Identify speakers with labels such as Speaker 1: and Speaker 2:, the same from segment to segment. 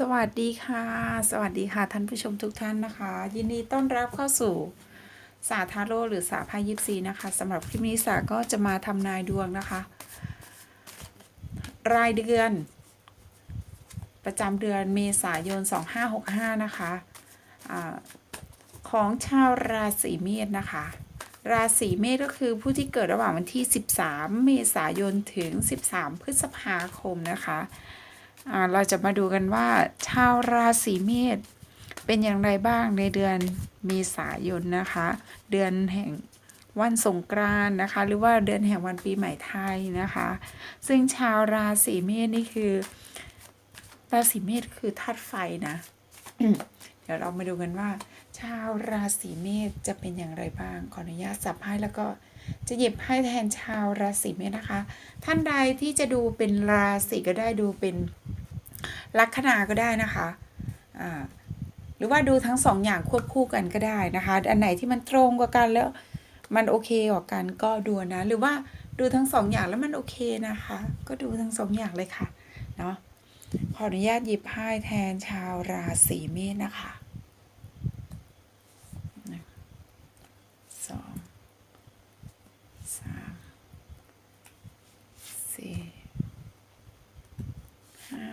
Speaker 1: สวัสดีค่ะ สวัสดีค่ะ ท่านผู้ชมทุกท่านนะคะ ยินดีต้อนรับเข้าสู่สาทาโร่หรือสาพายิปซีนะคะสำหรับคลิปนี้สาก็จะมาทำนายดวงนะคะ รายเดือน ประจำเดือนเมษายน 2565 นะคะอาของชาวราศีเมษนะคะ ราศีเมษก็คือผู้ที่เกิดระหว่างวันที่ 13 เมษายนถึง 13 พฤษภาคมนะคะ เราจะมาดูกันว่าชาวราศีเมษเป็นอย่างไรบ้างในเดือนเมษายนนะคะ เดือนแห่งวันสงกรานต์นะคะ หรือว่าเดือนแห่งวันปีใหม่ไทยนะคะ ซึ่งชาวราศีเมษนี่คือ ราศีเมษคือธาตุไฟนะเดี๋ยวเรามาดูกันว่า ชาวราศีเมษจะเป็นอย่างไรบ้างขออนุญาตสับไพ่แล้วก็ จะหยิบไพ่แทนชาวราศีเมษนะคะ ท่านใดที่จะดูเป็นราศีก็ได้ดูเป็นลัคนาก็ได้นะคะอ่าหรือว่าดูทั้งสองอย่างควบคู่กันก็ได้นะคะ อันไหนที่มันตรงกว่ากันแล้วมันโอเคกว่ากันก็ดูนะ หรือว่าดูทั้งสองอย่างแล้วมันโอเคนะคะ ก็ดูทั้งสองอย่างเลยค่ะเนาะขออนุญาตหยิบไพ่แทนชาวราศีเมษนะคะหนึ่งสอง สาม สี่ ห้า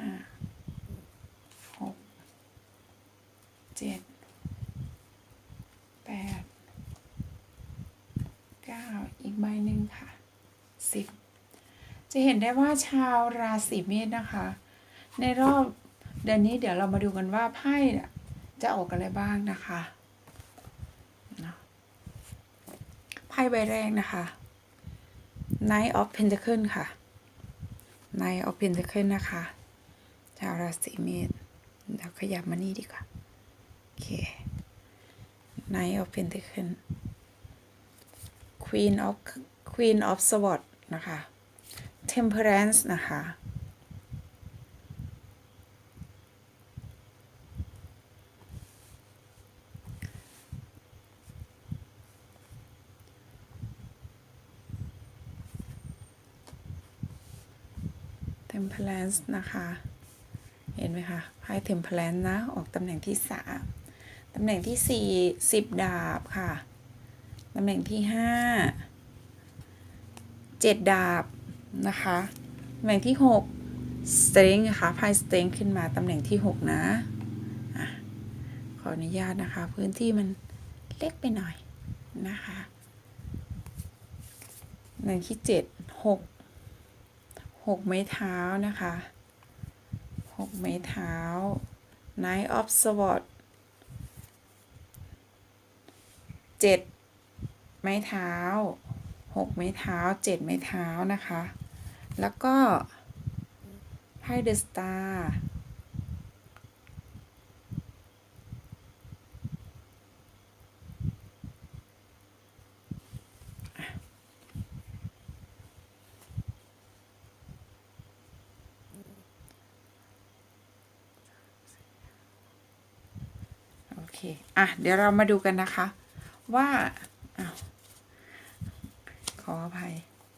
Speaker 1: หก เจ็ด แปด เก้าอีกใบหนึ่งค่ะสิบจะเห็นได้ว่าชาวราศีเมษนะคะ ในรอบเดือนนี้เดี๋ยวเรามาดูกันว่าไพ่จะออกอะไรบ้างนะคะไพ่ใบแรกนะคะ Knight of Pentacle ค่ะ Knight of Pentacle นะคะ ชาวราศีเมษเดี๋ยวขยับมานี่ดีกว่า โอเค Knight of Pentacle Queen of Queen of Swords นะคะ Temperance นะคะ Temperance นะคะ เห็นไหมคะไพ่ Temperance นะ ออกตำแหน่งที่สามตำแหน่งที่สี่สิบดาบค่ะ ตำแหน่งที่ห้าเจ็ดดาบนะคะตำแหน่งที่หก Strength นะคะไพ่ string ขึ้นมาตำแหน่งที่หกนะอะขออนุญาตนะคะ พื้นที่มันเล็กไปหน่อยนะคะตำแหน่งที่เจ็ดหกหกไม้เท้านะคะหกไม้เท้า Knight of Swords เจ็ด ไม้เท้าหกไม้เท้าเจ็ดไม้เท้านะคะ แล้วก็ไพ่เดอะสตาร์โอเคอะ เดี๋ยวเรามาดูกันนะคะ ว่า ออภัย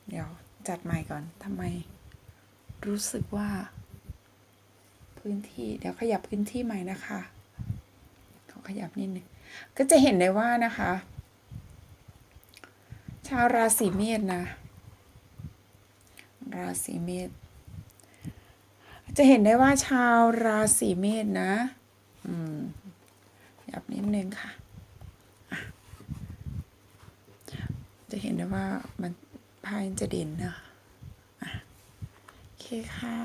Speaker 1: เดี๋ยวจัดใหม่ก่อนทำไม รู้สึกว่า พื้นที่เดี๋ยวขยับพื้นที่ใหม่นะคะขอขยับนิดนึงก็จะเห็นได้ว่านะคะ ชาวราศีเมษนะ ราศีเมษจะเห็นได้ว่าชาวราศีเมษนะ อืมขยับนิดนึงค่ะ จะเห็นได้ว่ามันพายจะเด่นนะอะโอเคค่ะ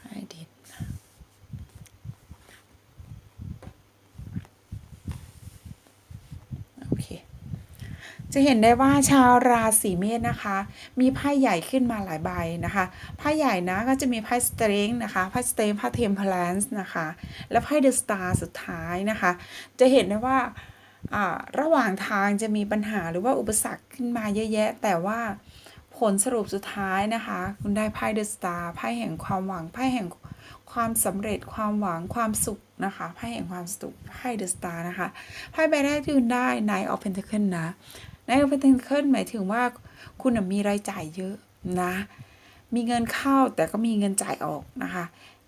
Speaker 1: พายเด่นโอเค จะเห็นได้ว่าชาวราศีเมษนะคะ มีไพ่ใหญ่ขึ้นมาหลายใบนะคะไพ่ใหญ่นะก็จะมีไพ่สเตรงนะคะไพ่สเตรงไพ่เทมเพลนส์นะคะ และไพ่เดอะสตาร์สุดท้ายนะคะ จะเห็นได้ว่า ระหว่างทางจะมีปัญหาหรือว่าอุปสรรคขึ้นมาเยอะแยะ แต่ว่าผลสรุปสุดท้ายนะคะ คุณได้ไพ่เดอะสตาร์ไพ่แห่งความหวังไพ่แห่งความสำเร็จความหวังความสุขนะคะไพ่แห่งความสุขไพ่เดอะสตาร์นะคะไพ่ใบแรกที่คุณได้ Knight of Pentacle นะ Knight of Pentacle หมายถึงว่าคุณมีรายจ่ายเยอะนะ มีเงินเข้าแต่ก็มีเงินจ่ายออกนะคะ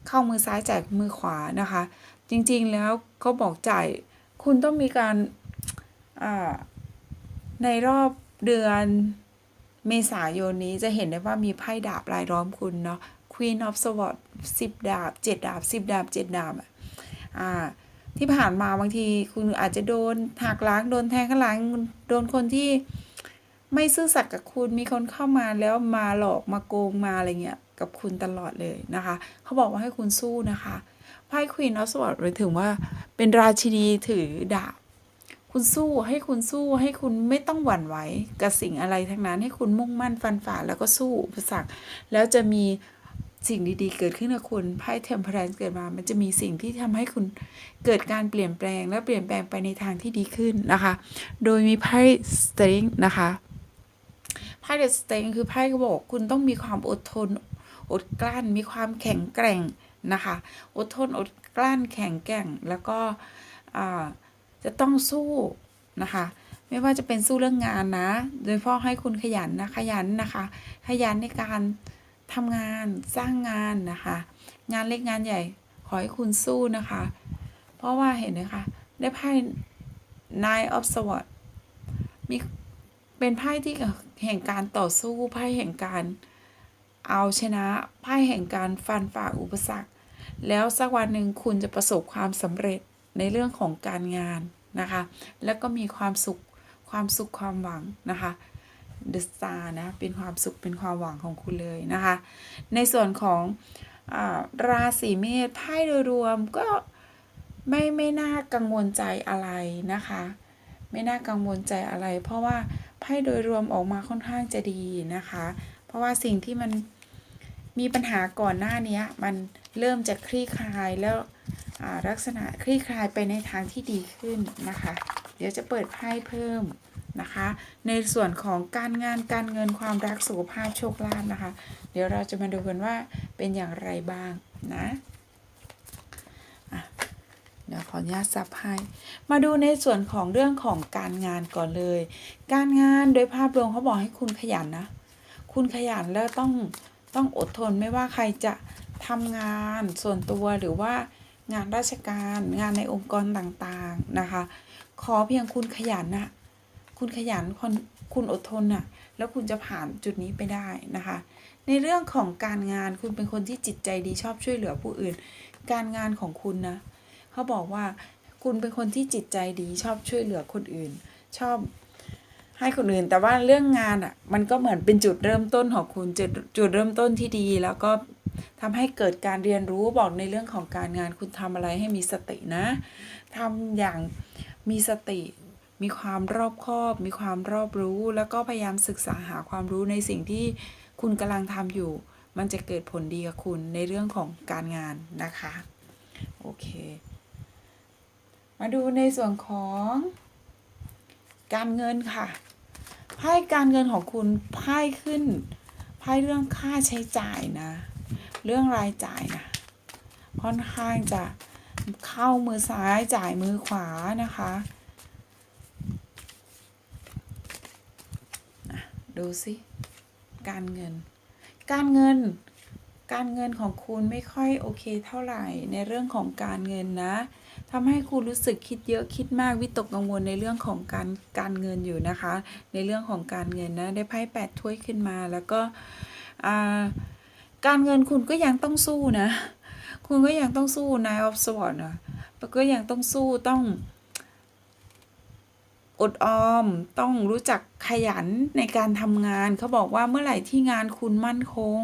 Speaker 1: เข้ามือซ้ายจ่ายมือขวานะคะ จริงๆแล้วเขาบอกจ่ายคุณต้องมีการ ในรอบเดือนเมษายนนี้จะเห็นได้ว่ามีไพ่ดาบรายล้อมคุณเนาะ Queen of Swords สิบดาบเจ็ดดาบสิบดาบเจ็ดดาบอะอ่าที่ผ่านมาบางทีคุณอาจจะโดนหักล้าง โดนแทงข้างหลังโดนคนที่ไม่ซื่อสัตย์กับคุณมีคนเข้ามาแล้วมาหลอกมาโกงมาอะไรเงี้ยกับคุณตลอดเลยนะคะ เขาบอกว่าให้คุณสู้นะคะไพ่ Queen of Swords หมายถึงว่าเป็นราชินีถือดาบ คุณสู้ให้คุณสู้ให้คุณไม่ต้องหวั่นไหวกับสิ่งอะไรทั้งนั้นให้คุณมุ่งมั่นฟันฝ่าแล้วก็สู้อุปสรรคแล้วจะมีสิ่งดีๆ เกิดขึ้นกับคุณไพ่ Temperance เกิดมา มันจะมีสิ่งที่ทำให้คุณเกิดการเปลี่ยนแปลงและเปลี่ยนแปลงไปในทางที่ดีขึ้นนะคะ โดยมีไพ่ Strength นะคะไพ่ The Strength คือไพ่ก็บอกคุณต้องมีความอดทนอดกลั้นมีความแข็งแกร่งนะคะ อดทนอดกลั้นแข็งแกร่งแล้วก็อ่า จะต้องสู้นะคะ ไม่ว่าจะเป็นสู้เรื่องงานนะ โดยพาะให้คุณขยันนะขยันนะคะ ขยันในการทำงานสร้างงานนะคะ งานเล็กงานใหญ่ขอให้คุณสู้นะคะ เพราะว่าเห็นไหมคะ ได้ไพ่ Nine of Swords มีเป็นไพ่ที่แห่งการต่อสู้ไพ่แห่งการเอาชนะไพ่แห่งการฟันฝ่าอุปสรรค แล้วสักวันหนึ่งคุณจะประสบความสำเร็จ ในเรื่องของการงานนะคะ แล้วก็มีความสุขความสุขความหวังนะคะ The Star นะเป็นความสุขเป็นความหวังของคุณเลยนะคะ ในส่วนของอราศีเมษไพ่โดยรวมก็ไม่ไม่น่ากังวลใจอะไรนะคะ ไม่น่ากังวลใจอะไร เพราะว่าไพ่โดยรวมออกมาค่อนข้างจะดีนะคะ เพราะว่าสิ่งที่มัน มีปัญหาก่อนหน้านี้มันเริ่มจะคลี่คลายแล้วลักษณะคลี่คลายไปในทางที่ดีขึ้นนะคะ เดี๋ยวจะเปิดไพ่เพิ่มนะคะ ในส่วนของการงานการเงินความรักสุขภาพโชคลาภนะคะ เดี๋ยวเราจะมาดูกันว่าเป็นอย่างไรบ้างนะอะเดี๋ยวขออนุญาตซับให้มาดูในส่วนของเรื่องของการงานก่อนเลย การงานโดยภาพรวมเขาบอกให้คุณขยันนะ คุณขยันแล้วต้อง ต้องอดทนไม่ว่าใครจะทำงานส่วนตัวหรือว่างานราชการงานในองค์กรต่างๆนะคะ ขอเพียงคุณขยันนะคุณขยันคนคุณอดทนน่ะแล้วคุณจะผ่านจุดนี้ไปได้นะคะ ในเรื่องของการงานคุณเป็นคนที่จิตใจดีชอบช่วยเหลือผู้อื่น การงานของคุณนะเขาบอกว่าคุณเป็นคนที่จิตใจดีชอบช่วยเหลือคนอื่น ชอบ ให้คนอื่น แต่ว่าเรื่องงานอะ มันก็เหมือนเป็นจุดเริ่มต้นของคุณจุดจุดเริ่มต้นที่ดี แล้วก็ทำให้เกิดการเรียนรู้บอกในเรื่องของการงานคุณทำอะไรให้มีสตินะทำอย่างมีสติ มีความรอบคอบ มีความรอบรู้ แล้วก็พยายามศึกษาหาความรู้ในสิ่งที่คุณกำลังทำอยู่ มันจะเกิดผลดีกับคุณในเรื่องของการงานนะคะ โอเค มาดูในส่วนของ การเงินค่ะไพ่การเงินของคุณไพ่ขึ้นไพ่เรื่องค่าใช้จ่ายนะ เรื่องรายจ่ายนะค่อนข้างจะเข้ามือซ้ายจ่ายมือขวานะคะดูสิการเงิน การเงิน การเงินของคุณไม่ค่อยโอเคเท่าไหร่ในเรื่องของการเงินนะ ทำให้คุณรู้สึกคิดเยอะคิดมากวิตกกังวลในเรื่องของการการเงินอยู่นะคะ ในเรื่องของการเงินนะได้ไพ่แปดถ้วยขึ้นมาแล้วก็การเงินคุณก็ยังต้องสู้นะ คุณก็ยังต้องสู้ Nine of Swords นะก็ยังต้องสู้ต้องอดออมต้องรู้จักขยันในการทำงานเขาบอกว่าเมื่อไหร่ที่งานคุณมั่นคง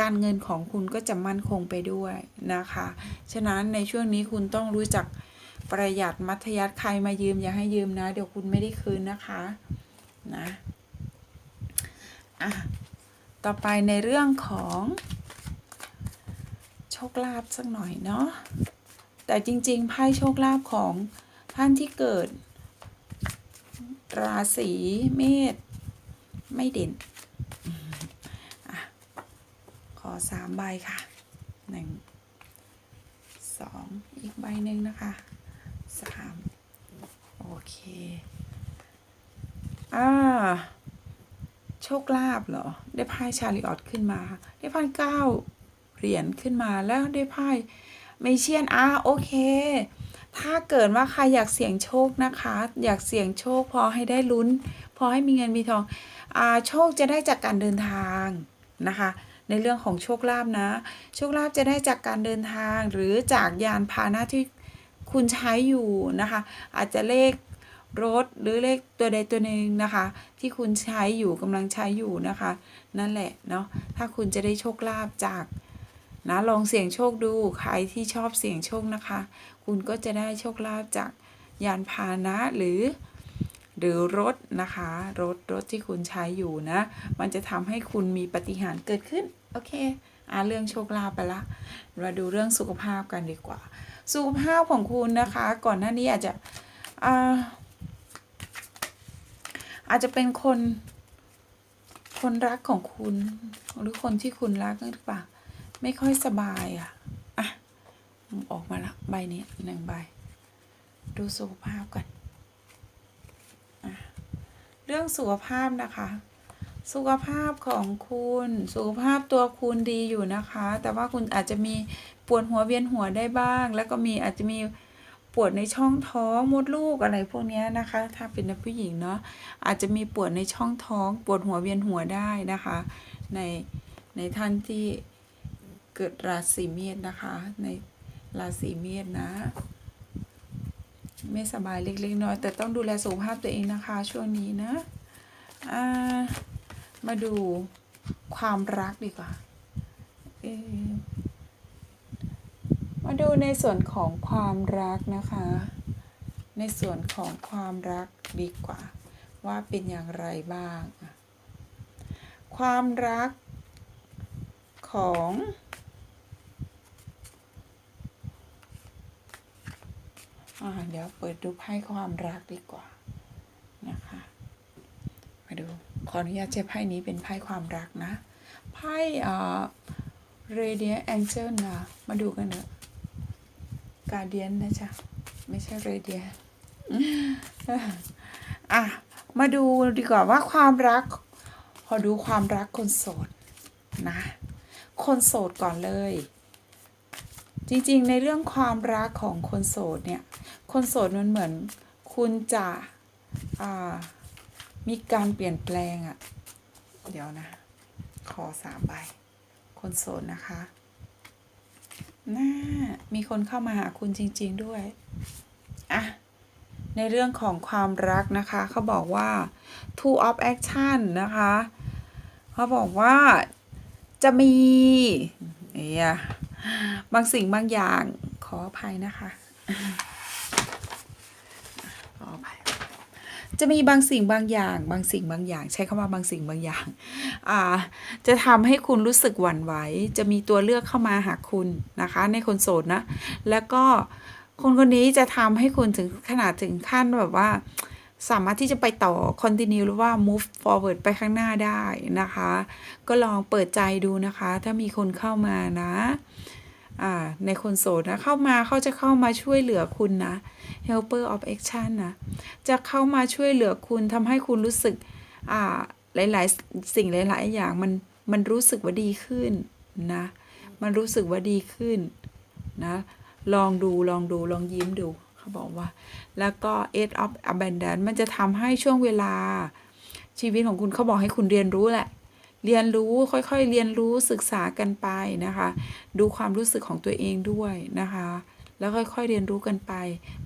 Speaker 1: การเงินของคุณก็จะมั่นคงไปด้วยนะคะ ฉะนั้นในช่วงนี้คุณต้องรู้จักประหยัดมัธยัติใครมายืมอย่าให้ยืมนะ เดี๋ยวคุณไม่ได้คืนนะคะนะอะต่อไปในเรื่องของโชคลาภสักหน่อยเนาะแต่จริงๆไพ่โชคลาภของท่านที่เกิด ราศีเมษไม่เด่นอะขอ สามใบค่ะหนึ่งสองอีกใบหนึ่งนะคะสามโอเค อ่า โชคลาภเหรอ ได้ไพ่ชาลิออตขึ้นมา ได้ไพ่เก้าเหรียญขึ้นมาแล้วได้ไพ่เมเชียนอะโอเค ถ้าเกิดว่าใครอยากเสี่ยงโชคนะคะ อยากเสี่ยงโชคพอให้ได้ลุ้น พอให้มีเงินมีทอง อ่า โชคจะได้จากการเดินทางนะคะ ในเรื่องของโชคลาภนะ โชคลาภจะได้จากการเดินทางหรือจากยานพาหนะที่คุณใช้อยู่นะคะ อาจจะเลขรถหรือเลขตัวใดตัวหนึ่งนะคะ ที่คุณใช้อยู่กำลังใช้อยู่นะคะ นั่นแหละเนาะถ้าคุณจะได้โชคลาภจากนะลองเสี่ยงโชคดูใครที่ชอบเสี่ยงโชคนะคะ คุณก็จะได้โชคลาภจากยานพาหนะหรือ หรือรถนะคะ รถรถที่คุณใช้อยู่นะ มันจะทำให้คุณมีปาฏิหารย์เกิดขึ้น โอเคอ่าเรื่องโชคลาภไปละมาดูเรื่องสุขภาพกันดีกว่า สุขภาพของคุณนะคะ ก่อนหน้านี้อาจจะอ่าอาจจะเป็นคน คนรักของคุณ หรือคนที่คุณรักหรือเปล่าไม่ค่อยสบายอะอะออกมาละใบนี้หนึ่งใบ ดูสุขภาพกันอเรื่องสุขภาพนะคะ สุขภาพของคุณ สุขภาพตัวคุณดีอยู่นะคะ แต่ว่าคุณอาจจะมีปวดหัวเวียนหัวได้บ้าง แล้วก็มีอาจจะมีปวดในช่องท้องมดลูกอะไรพวกเนี้ยนะคะ ถ้าเป็นผู้หญิงเนาะอาจจะมีปวดในช่องท้อง ปวดหัวเวียนหัวได้นะคะ ในในท่านที่เกิดราศีเมษนะคะ ในราศีเมษนะ ไม่สบายเล็กๆน้อยแต่ต้องดูแลสุขภาพตัวเองนะคะ ช่วงนี้นะอ่า มาดูความรักดีกว่า มาดูในส่วนของความรักนะคะ ในส่วนของความรักดีกว่า ว่าเป็นอย่างไรบ้าง ความรักของอ่าเดี๋ยวเปิดดูไพ่ความรักดีกว่านะคะ มาดู ขออนุญาตใช้ไพ่นี้เป็นไพ่ความรักนะ ไพ่อ่า radiant angel นะมาดูกันเถอะ guardian นะจ๊ะ ไม่ใช่ radiant อะ มาดูดีกว่าว่าความรักพอดูความรักคนโสดนะ คนโสดก่อนเลย จริงๆ ในเรื่องความรักของคนโสดเนี่ย คนโสดมันเหมือนคุณจะ อ่า มีการเปลี่ยนแปลงอะเดี๋ยวนะ ขอสามใบ คนโสดนะคะน่ามีคนเข้ามาหาคุณจริง ๆด้วย อะ ในเรื่องของความรักนะคะ เขาบอกว่า two of action นะคะ เขาบอกว่าจะมีเนี่ยบางสิ่งบางอย่างขออภัยนะคะ ขออภัย จะมีบางสิ่งบางอย่าง บางสิ่งบางอย่าง ใช้คำว่าบางสิ่งบางอย่างอ่าจะทำให้คุณรู้สึกหวั่นไหว จะมีตัวเลือกเข้ามาหาคุณนะคะ ในคนโสดนะ แล้วก็คนคนนี้จะทำให้คุณถึงขนาดถึงขั้นแบบว่า สามารถที่จะไปต่อ continue หรือว่า move forward ไปข้างหน้าได้นะคะ ก็ลองเปิดใจดูนะคะ ถ้ามีคนเข้ามานะ ในคนโสดนะ เข้ามาเขาจะเข้ามาช่วยเหลือคุณนะ helper of action นะ จะเข้ามาช่วยเหลือคุณทำให้คุณรู้สึกหลาย ๆ สิ่งหลาย ๆ อย่างมันมันรู้สึกว่าดีขึ้นนะ มันรู้สึกว่าดีขึ้นนะ ลองดูลองดูลองยิ้มดูเขาบอกว่า แล้วก็ eight of abundance มันจะทำให้ช่วงเวลาชีวิตของคุณเขาบอกให้คุณเรียนรู้แหละ เรียนรู้ค่อยๆ เรียนรู้ศึกษากันไปนะคะ ดูความรู้สึกของตัวเองด้วยนะคะ แล้วค่อยๆเรียนรู้กันไป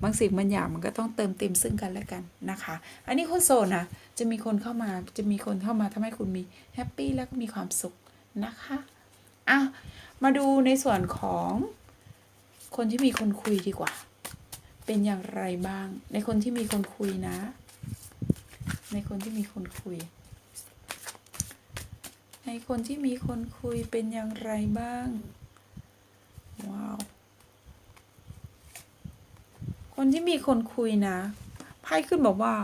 Speaker 1: บางสิ่งบางอย่างมันก็ต้องเติมเต็มซึ่งกันและกันนะคะ อันนี้คนโสดนะจะมีคนเข้ามาจะมีคนเข้ามาทำให้คุณมีแฮปปี้แล้วก็มีความสุขนะคะอะมาดูในส่วนของคนที่มีคนคุยดีกว่า เป็นอย่างไรบ้าง ในคนที่มีคนคุยนะ ในคนที่มีคนคุย ในคนที่มีคนคุยเป็นอย่างไรบ้าง ว้าว คนที่มีคนคุยนะ ไพ่ขึ้นบอกว่า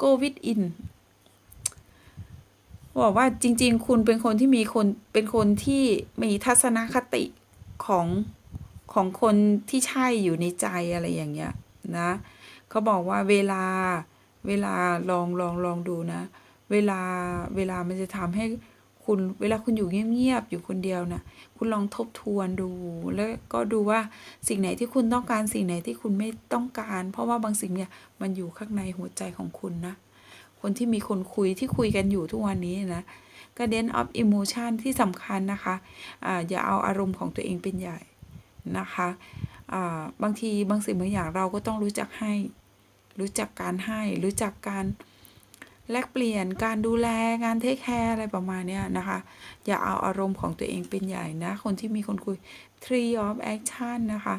Speaker 1: go with in บอกว่าจริง ๆ คุณเป็นคนที่มีคนเป็นคนที่มีทัศนคติของของคนที่ใช่อยู่ในใจอะไรอย่างเงี้ยนะเขาบอกว่าเวลาเวลาลองลองลองดูนะ เวลาเวลามันจะทำให้ คุณเวลาคุณอยู่เงียบๆอยู่คนเดียวน่ะคุณลองทบทวนดู แล้วก็ดูว่าสิ่งไหนที่คุณต้องการสิ่งไหนที่คุณไม่ต้องการ เพราะว่าบางสิ่งเนี่ยมันอยู่ข้างในหัวใจของคุณนะ คนที่มีคนคุยที่คุยกันอยู่ทุกวันนี้นะ Guardian of Emotion ที่สำคัญนะคะอ่าอย่าเอาอารมณ์ของตัวเองเป็นใหญ่นะคะอ่าบางทีบางสิ่งบางอย่างเราก็ต้องรู้จักให้ รู้จักการให้ รู้จักการ แลกเปลี่ยนการดูแลการเทคแคร์อะไรประมาณนี้นะคะ อย่าเอาอารมณ์ของตัวเองเป็นใหญ่นะ คนที่มีคนคุย tree of action นะคะ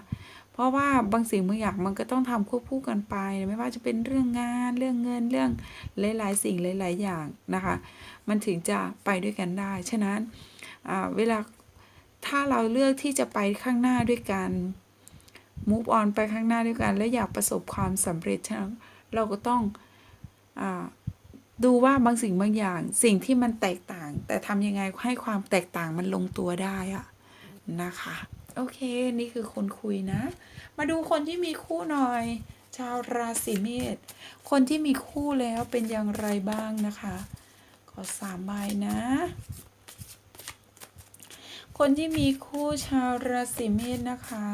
Speaker 1: เพราะว่าบางสิ่งบางอย่างมันก็ต้องทำควบคู่กันไป ไม่ว่าจะเป็นเรื่องงานเรื่องเงินเรื่องหลาย ๆ สิ่งหลาย ๆ อย่างนะคะ มันถึงจะไปด้วยกันได้ ฉะนั้นเวลาถ้าเราเลือกที่จะไปข้างหน้าด้วยกัน move on ไปข้างหน้าด้วยกัน และอยากประสบความสำเร็จฉะนั้นเราก็ต้องอา ดูว่าบางสิ่งบางอย่างสิ่งที่มันแตกต่าง แต่ทำยังไงให้ความแตกต่างมันลงตัวได้อะนะคะ โอเค นี่คือคนคุยนะ มาดูคนที่มีคู่หน่อย ชาวราศีเมษคนที่มีคู่แล้วเป็นอย่างไรบ้างนะคะ ขอสามใบนะ คนที่มีคู่ชาวราศีเมษนะคะ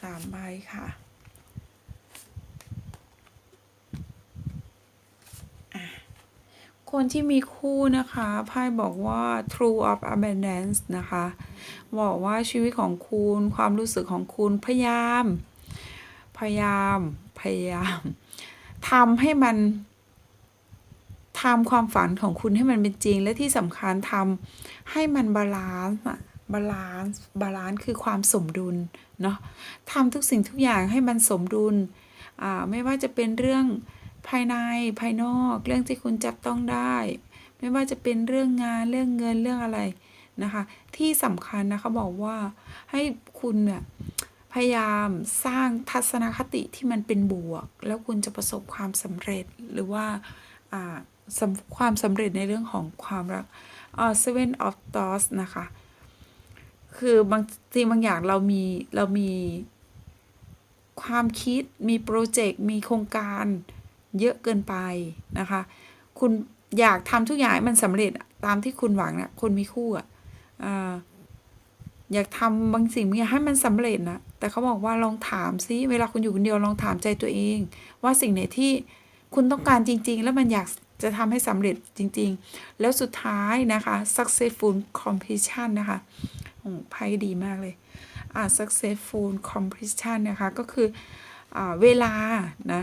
Speaker 1: สามใบค่ะอะ คนที่มีคู่นะคะไพ่บอกว่า true of abundance นะคะ บอกว่าชีวิตของคุณความรู้สึกของคุณพยายาม พยายาม พยายามทำให้มันทำความฝันของคุณให้มันเป็นจริง และที่สำคัญทำให้มันบาลานซ์อะบาลานซ์บาลานซ์คือความสมดุลเนาะทำทุกสิ่งทุกอย่างให้มันสมดุลอ่าไม่ว่าจะเป็นเรื่อง ภายในภายนอกเรื่องที่คุณจับต้องได้ ไม่ว่าจะเป็นเรื่องงานเรื่องเงินเรื่องอะไรนะคะ ที่สำคัญนะคะบอกว่าให้คุณเนี่ยพยายามสร้างทัศนคติที่มันเป็นบวก แล้วคุณจะประสบความสำเร็จหรือว่าความสำเร็จในเรื่องของความรักอ่า seven of thoughts นะคะ คือบางสิ่งบางอย่างเรามีเรามีความคิดมีโปรเจกต์มีโครงการ เยอะเกินไปนะคะ คุณอยากทำทุกอย่างให้มันสำเร็จตามที่คุณหวังนะคนมีคู่อะอยากทำบางสิ่งบางอย่างให้มันสำเร็จนะแต่เขาบอกว่าลองถามซิเวลาคุณอยู่คนเดียวลองถามใจตัวเอง ว่าสิ่งไหนที่คุณต้องการจริง ๆ แล้วมันอยากจะทำให้สำเร็จจริง ๆ แล้วสุดท้ายนะคะ successful completion นะคะโอ้ไพ่ดีมากเลย อ่า successful completion นะคะ ก็คืออเวลา นะ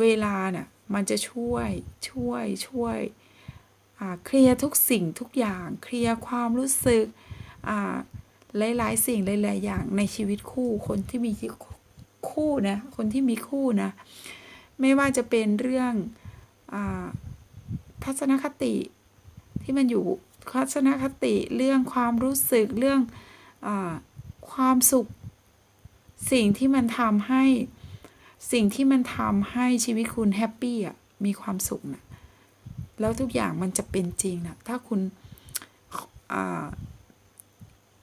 Speaker 1: เวลาเนี่ยมันจะช่วยช่วยช่วยเคลียร์ทุกสิ่งทุกอย่างเคลียร์ความรู้สึกอ่าหลายๆสิ่งหลายๆอย่างในชีวิตคู่คนที่มีคู่นะคนที่มีคู่นะไม่ว่าจะเป็นเรื่องอทัศนคติที่มันอยู่ทัศนคติเรื่องความรู้สึกเรื่องอความสุขสิ่งที่มันทำให้ สิ่งที่มันทำให้ชีวิตคุณแฮปปี้อะมีความสุขนะแล้วทุกอย่างมันจะเป็นจริงนะถ้าคุณ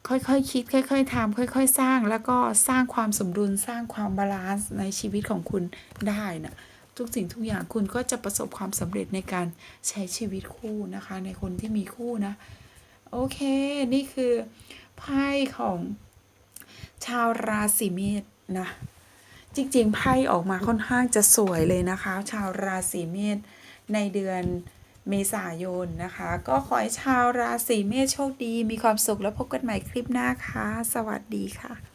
Speaker 1: ค่อยๆคคิด ค่อย ๆทำค่อย ๆ สร้างแล้วก็สร้างความสมดุลสร้างความบาลานซ์ในชีวิตของคุณได้นะทุกสิ่งทุกอย่างคุณก็จะประสบความสำเร็จในการใช้ชีวิตคู่นะคะ ในคนที่มีคู่นะ โอเค นี่คือไพ่ของชาวราศีเมษนะ จริงๆไพ่ออกมาค่อนข้างจะสวยเลยนะคะ ชาวราศีเมษในเดือนเมษายนนะคะ ก็ขอให้ชาวราศีเมษโชคดี มีความสุขแล้วพบกันใหม่คลิปหน้าค่ะ สวัสดีค่ะ